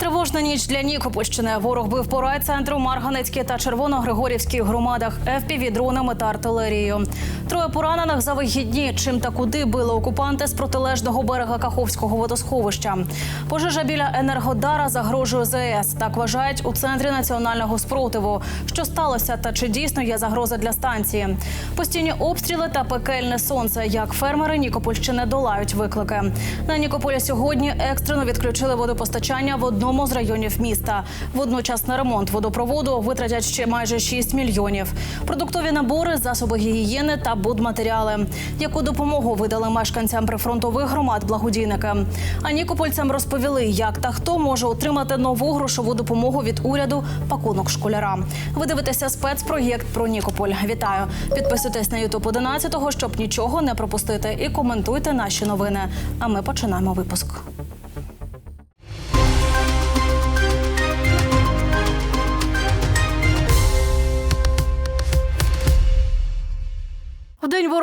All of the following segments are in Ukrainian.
Тривожна ніч для Нікопольщини. Ворог бив по райцентру, Марганецькій та Червоногригорівській громадах ФПВ дронами та артилерією. Троє поранених за вихідні. Чим та куди били окупанти з протилежного берега Каховського водосховища. Пожежа біля Енергодара загрожує ЗС. Так вважають у центрі національного спротиву. Що сталося та чи дійсно є загроза для станції? Постійні обстріли та пекельне сонце. Як фермери Нікопольщини долають виклики. На Нікополі сьогодні екстрено відключили водопостачання в одному з районів міста. Водночас на ремонт водопроводу витратять ще майже 6 мільйонів. Продуктові набори, засоби гігієни та будматеріали. Яку допомогу видали мешканцям прифронтових громад благодійники? А нікопольцям розповіли, як та хто може отримати нову грошову допомогу від уряду пакунок школяра. Ви дивитеся спецпроєкт про Нікополь. Вітаю! Підписуйтесь на Ютуб 11 щоб нічого не пропустити, і коментуйте наші новини. А ми починаємо випуск.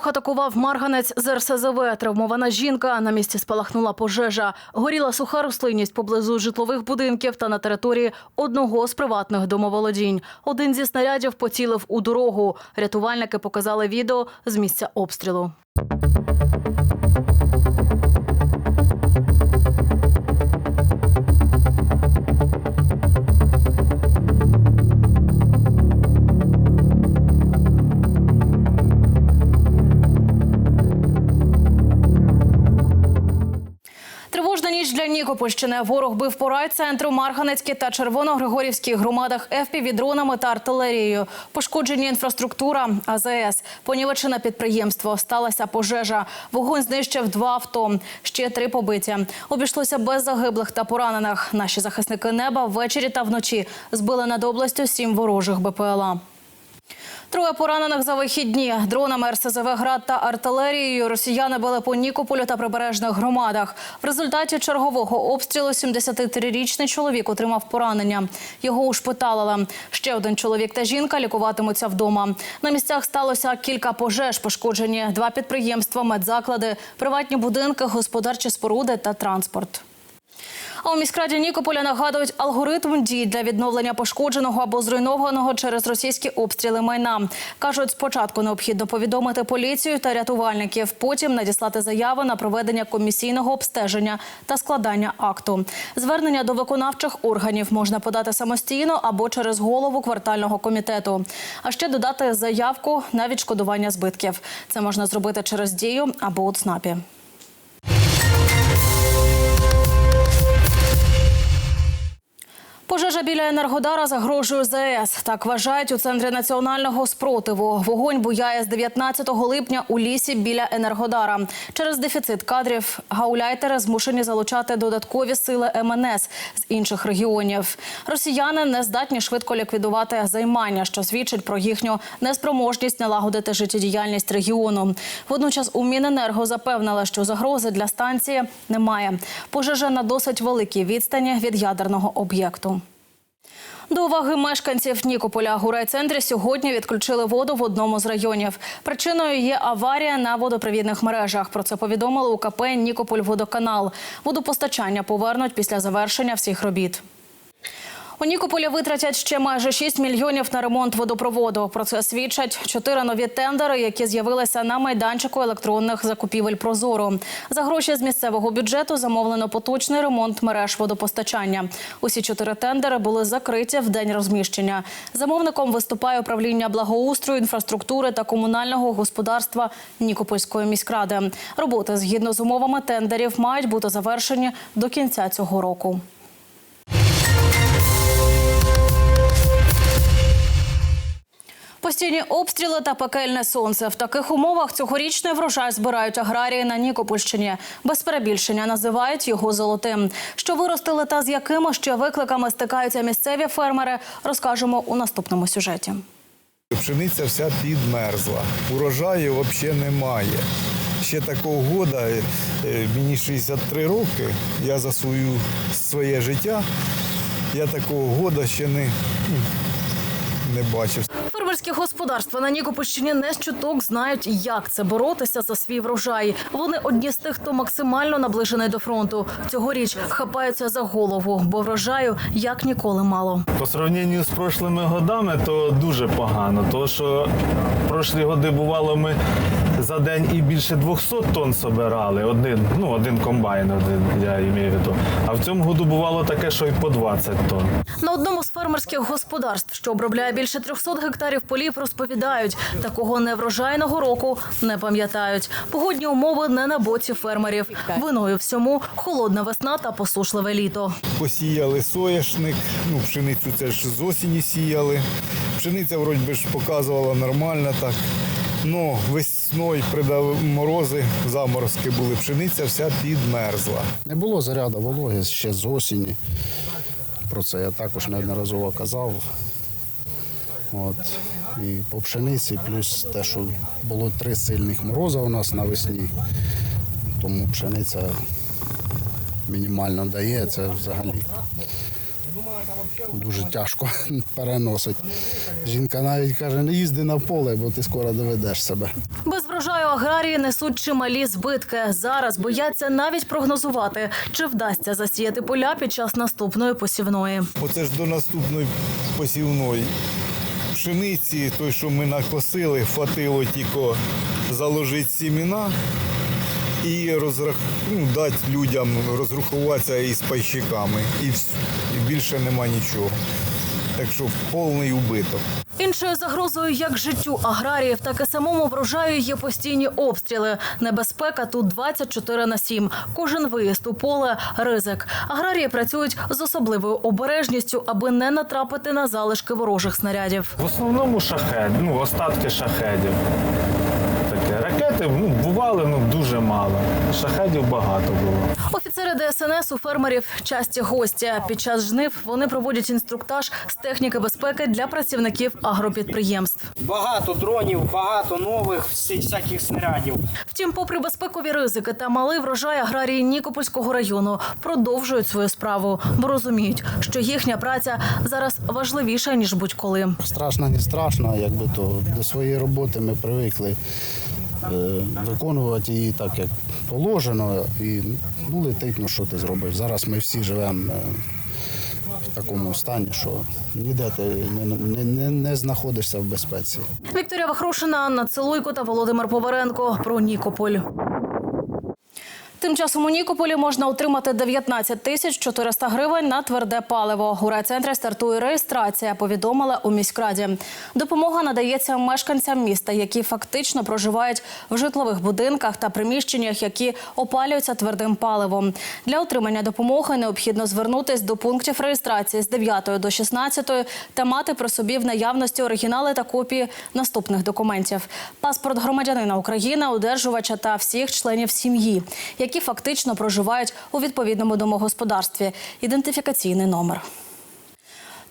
Ворог атакував марганець з РСЗВ. Травмована жінка. На місці спалахнула пожежа. Горіла суха рослинність поблизу житлових будинків та на території одного з приватних домоволодінь. Один зі снарядів поцілив у дорогу. Рятувальники показали відео з місця обстрілу. Ніч. Ворог бив по райцентру, Марганецькій та Червоногригорівській громадах ФПВ дронами та артилерією. Пошкоджені інфраструктура, АЗС, понівечене підприємство. Сталася пожежа. Вогонь знищив два авто, ще три побиті. Обійшлося без загиблих та поранених. Наші захисники неба ввечері та вночі збили над областю сім ворожих БПЛА. Троє поранених за вихідні дронами РСЗВ «Град» та артилерією росіяни били по Нікополю та прибережних громадах. В результаті чергового обстрілу 73-річний чоловік отримав поранення. Його ушпиталили. Ще один чоловік та жінка лікуватимуться вдома. На місцях сталося кілька пожеж, пошкоджені два підприємства, медзаклади, приватні будинки, господарчі споруди та транспорт. А у міськраді Нікополя нагадують алгоритм дій для відновлення пошкодженого або зруйнованого через російські обстріли майна. Кажуть, спочатку необхідно повідомити поліцію та рятувальників, потім надіслати заяви на проведення комісійного обстеження та складання акту. Звернення до виконавчих органів можна подати самостійно або через голову квартального комітету. А ще додати заявку на відшкодування збитків. Це можна зробити через дію або у ЦНАПі. Пожежа біля Енергодара загрожує ЗАЕС. Так вважають у центрі національного спротиву. Вогонь буяє з 19 липня у лісі біля Енергодара. Через дефіцит кадрів гауляйтери змушені залучати додаткові сили МНС з інших регіонів. Росіяни не здатні швидко ліквідувати займання, що свідчить про їхню неспроможність налагодити життєдіяльність регіону. Водночас у Міненерго запевнили, що загрози для станції немає. Пожежа на досить великій відстані від ядерного об'єкту. До уваги мешканців Нікополя у райцентрі сьогодні відключили воду в одному з районів. Причиною є аварія на водопровідних мережах. Про це повідомили у КП Нікополь-Водоканал. Водопостачання повернуть після завершення всіх робіт. У Нікополі витратять ще майже 6 мільйонів на ремонт водопроводу. Про це свідчать чотири нові тендери, які з'явилися на майданчику електронних закупівель Прозоро. За гроші з місцевого бюджету замовлено поточний ремонт мереж водопостачання. Усі чотири тендери були закриті в день розміщення. Замовником виступає управління благоустрою, інфраструктури та комунального господарства Нікопольської міськради. Роботи згідно з умовами тендерів мають бути завершені до кінця цього року. Постійні обстріли та пекельне сонце. В таких умовах цьогорічний врожай збирають аграрії на Нікопольщині. Без перебільшення називають його золотим. Що виростили та з якими ще викликами стикаються місцеві фермери, розкажемо у наступному сюжеті. Пшениця вся підмерзла, урожаю взагалі немає. Ще такого года, е, мені 63 роки, я за свою, своє життя, я такого года ще не, не бачив. Фермерські господарства на Нікопольщині не з чуток знають, як це боротися за свій врожай. Вони одні з тих, хто максимально наближений до фронту. Цьогоріч хапаються за голову, бо врожаю як ніколи мало. По сравненню з прошлими годами, то дуже погано. Тому що прошлі годи бувало ми за день і більше 200 тонн собирали. Один, ну, один комбайн, один, я маю в виду. А в цьому году бувало таке, що і по 20 тонн. На одному з фермерських господарств, що обробляє більше 300 гектарів полів, розповідають, такого неврожайного року не пам'ятають. Погодні умови не на боці фермерів. Виною всьому холодна весна та посушливе літо. Посіяли соняшник, ну, пшеницю це ж з осені сіяли. Пшениця вроді би ж показувала нормально так. Ну, весною придав морози, заморозки були, пшениця вся підмерзла. Не було заряду вологи ще з осені. Про це я також неодноразово казав. От. І по пшениці, плюс те, що було три сильних мороза у нас навесні, тому пшениця мінімально дає, це взагалі дуже тяжко переносить. Жінка навіть каже, не їзди на поле, бо ти скоро доведеш себе. Без врожаю аграрії несуть чималі збитки. Зараз бояться навіть прогнозувати, чи вдасться засіяти поля під час наступної посівної. Оце ж до наступної посівної пшениці, той, що ми накосили, хватило тільки заложити сіміна і розрах... ну, дати людям розрахуватися із пайщиками. І, вс- і більше нема нічого. Так що повний убиток. Іншою загрозою як життю аграріїв, так і самому врожаю є постійні обстріли. Небезпека тут 24 на 7. Кожен виїзд у поле – ризик. Аграрії працюють з особливою обережністю, аби не натрапити на залишки ворожих снарядів. В основному шахед, ну, остатки шахедів. Таке. Ну, бували ну, дуже мало. Шахедів багато було. Офіцери ДСНС у фермерів часті гості. Під час жнив вони проводять інструктаж з техніки безпеки для працівників агропідприємств. Багато дронів, багато нових всяких снарядів. Втім, попри безпекові ризики та малий врожай аграрії Нікопольського району продовжують свою справу, бо розуміють, що їхня праця зараз важливіша ніж будь-коли. Страшно, не страшно, якби то до своєї роботи ми привикли виконувати її так, як положено, і ну, летить, ну що ти зробиш. Зараз ми всі живемо е, в такому стані, що ніде ти не, не, не, не знаходишся в безпеці. Вікторія Вахрушина, Анна Целуйко та Володимир Поваренко про Нікополь. Тим часом у Нікополі можна отримати 19 тисяч 400 гривень на тверде паливо. У райцентрі стартує реєстрація, повідомила у міськраді. Допомога надається мешканцям міста, які фактично проживають в житлових будинках та приміщеннях, які опалюються твердим паливом. Для отримання допомоги необхідно звернутись до пунктів реєстрації з 9 до 16 та мати при собі в наявності оригінали та копії наступних документів: паспорт громадянина України, одержувача та всіх членів сім'ї, які фактично проживають у відповідному домогосподарстві. Ідентифікаційний номер.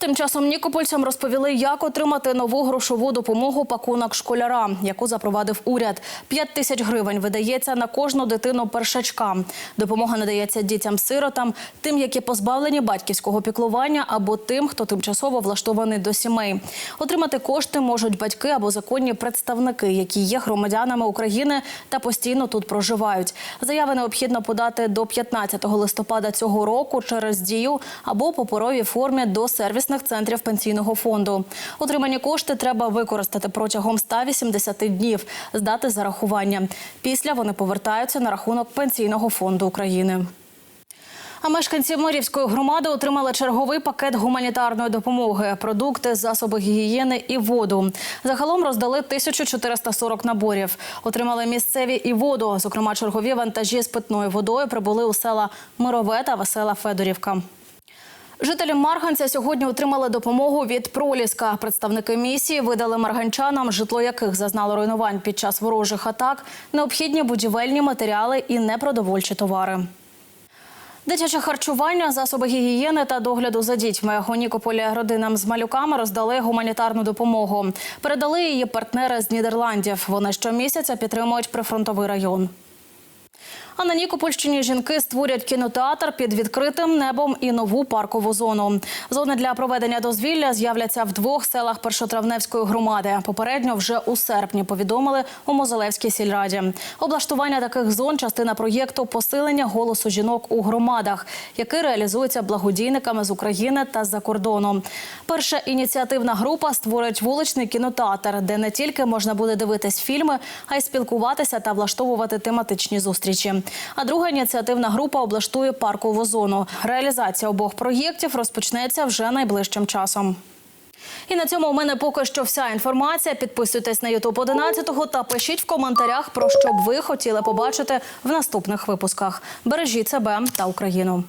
Тим часом нікопольцям розповіли, як отримати нову грошову допомогу пакунок школяра, яку запровадив уряд. 5 тисяч гривень видається на кожну дитину першачка. Допомога надається дітям-сиротам, тим, які позбавлені батьківського піклування, або тим, хто тимчасово влаштований до сімей. Отримати кошти можуть батьки або законні представники, які є громадянами України та постійно тут проживають. Заяви необхідно подати до 15 листопада цього року через дію або паперовій формі до сервісних центрів пенсійного фонду. Отримані кошти треба використати протягом 180 днів з дати зарахування. Після вони повертаються на рахунок пенсійного фонду України. А мешканці Мирівської громади отримали черговий пакет гуманітарної допомоги: продукти, засоби гігієни і воду. Загалом роздали 1440 наборів. Отримали місцеві і воду. Зокрема, чергові вантажі з питною водою прибули у села Мирове та Весела Федорівка. Жителі Марганця сьогодні отримали допомогу від Проліска. Представники місії видали марганчанам, житло яких зазнало руйнувань під час ворожих атак, необхідні будівельні матеріали і непродовольчі товари. Дитяче харчування, засоби гігієни та догляду за дітьми. У Нікополі родинам з малюками роздали гуманітарну допомогу. Передали її партнери з Нідерландів. Вони щомісяця підтримують прифронтовий район. А на Нікопольщині жінки створять кінотеатр під відкритим небом і нову паркову зону. Зони для проведення дозвілля з'являться в двох селах Першотравневської громади. Попередньо вже у серпні повідомили у Мозолевській сільраді. Облаштування таких зон частина проєкту посилення голосу жінок у громадах, який реалізується благодійниками з України та з-за кордону. Перша ініціативна група створить вуличний кінотеатр, де не тільки можна буде дивитись фільми, а й спілкуватися та влаштовувати тематичні зустрічі. А друга ініціативна група облаштує паркову зону. Реалізація обох проєктів розпочнеться вже найближчим часом. І на цьому у мене поки що вся інформація. Підписуйтесь на Ютуб 11 та пишіть в коментарях, про що б ви хотіли побачити в наступних випусках. Бережіть себе та Україну.